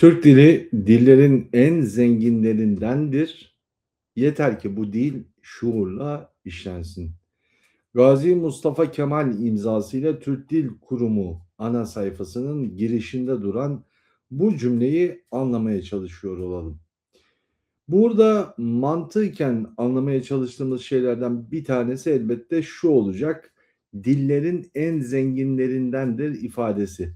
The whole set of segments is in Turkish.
Türk dili dillerin en zenginlerindendir. Yeter ki bu dil şuurla işlensin. Gazi Mustafa Kemal imzasıyla Türk Dil Kurumu ana sayfasının girişinde duran bu cümleyi anlamaya çalışıyor olalım. Burada mantıken anlamaya çalıştığımız şeylerden bir tanesi elbette şu olacak. Dillerin en zenginlerindendir ifadesi.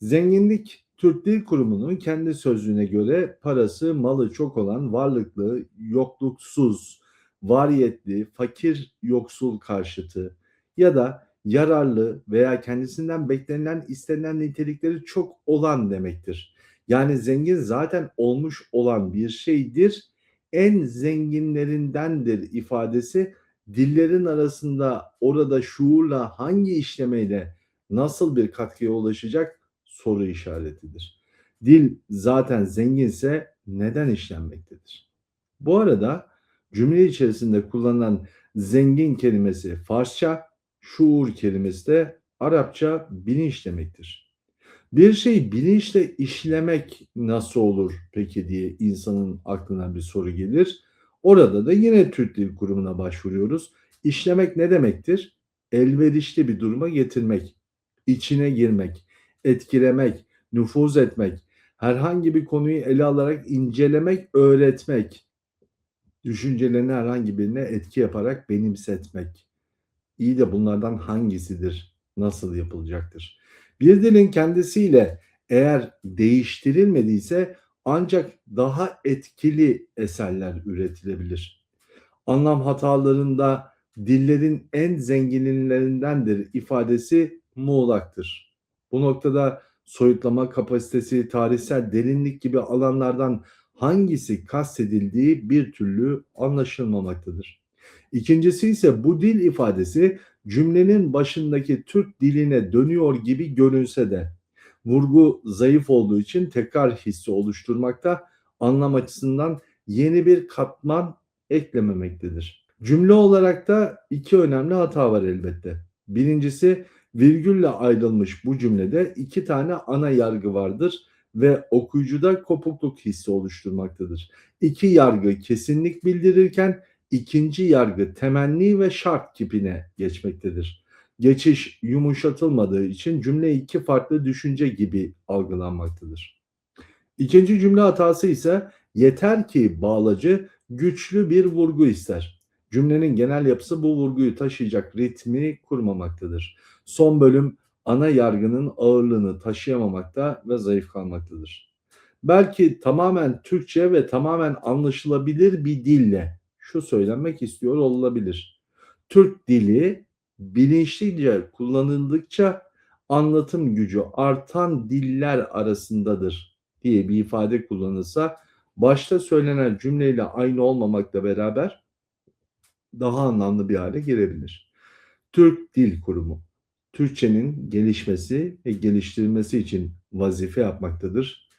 Zenginlik Türk Dil Kurumu'nun kendi sözlüğüne göre parası, malı çok olan, varlıklı, yokluksuz, variyetli, fakir, yoksul karşıtı ya da yararlı veya kendisinden beklenilen, istenilen nitelikleri çok olan demektir. Yani zengin zaten olmuş olan bir şeydir. En zenginlerindendir ifadesi dillerin arasında orada şuurla hangi işlemeyle nasıl bir katkıya ulaşacak soru işaretidir. Dil zaten zenginse neden işlenmektedir? Bu arada cümle içerisinde kullanılan zengin kelimesi Farsça, şuur kelimesi de Arapça bilinç demektir. Bir şey bilinçle işlemek nasıl olur peki diye insanın aklına bir soru gelir. Orada da yine Türk Dil Kurumu'na başvuruyoruz. İşlemek ne demektir? Elverişli bir duruma getirmek, içine girmek, etkilemek, nüfuz etmek, herhangi bir konuyu ele alarak incelemek, öğretmek, düşüncelerini herhangi birine etki yaparak benimsetmek. İyi de bunlardan hangisidir? Nasıl yapılacaktır? Bir dilin kendisiyle eğer değiştirilmediyse ancak daha etkili eserler üretilebilir. Anlam hatalarında dillerin en zenginlerindendir ifadesi muğlaktır. Bu noktada soyutlama kapasitesi, tarihsel derinlik gibi alanlardan hangisi kastedildiği bir türlü anlaşılmamaktadır. İkincisi ise bu dil ifadesi cümlenin başındaki Türk diline dönüyor gibi görünse de vurgu zayıf olduğu için tekrar hissi oluşturmakta anlam açısından yeni bir katman eklememektedir. Cümle olarak da iki önemli hata var elbette. Birincisi virgülle ayrılmış bu cümlede iki tane ana yargı vardır ve okuyucuda kopukluk hissi oluşturmaktadır. İki yargı kesinlik bildirirken ikinci yargı temenni ve şart kipine geçmektedir. Geçiş yumuşatılmadığı için cümle iki farklı düşünce gibi algılanmaktadır. İkinci cümle hatası ise yeter ki bağlacı güçlü bir vurgu ister. Cümlenin genel yapısı bu vurguyu taşıyacak ritmi kurmamaktadır. Son bölüm ana yargının ağırlığını taşıyamamakta ve zayıf kalmaktadır. Belki tamamen Türkçe ve tamamen anlaşılabilir bir dille şu söylenmek istiyor olabilir. Türk dili bilinçlice kullanıldıkça anlatım gücü artan diller arasındadır diye bir ifade kullanılsa başta söylenen cümleyle aynı olmamakla beraber daha anlamlı bir hale gelebilir. Türk Dil Kurumu Türkçenin gelişmesi ve geliştirilmesi için vazife yapmaktadır.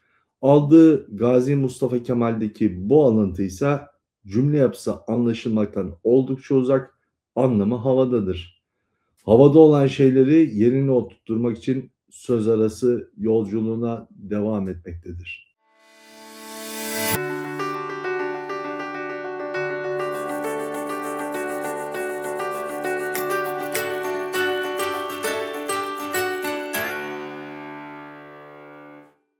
Aldığı Gazi Mustafa Kemal'deki bu alıntı ise cümle yapısı anlaşılmaktan oldukça uzak, anlamı havadadır. Havada olan şeyleri yerine oturtturmak için söz arası yolculuğuna devam etmektedir.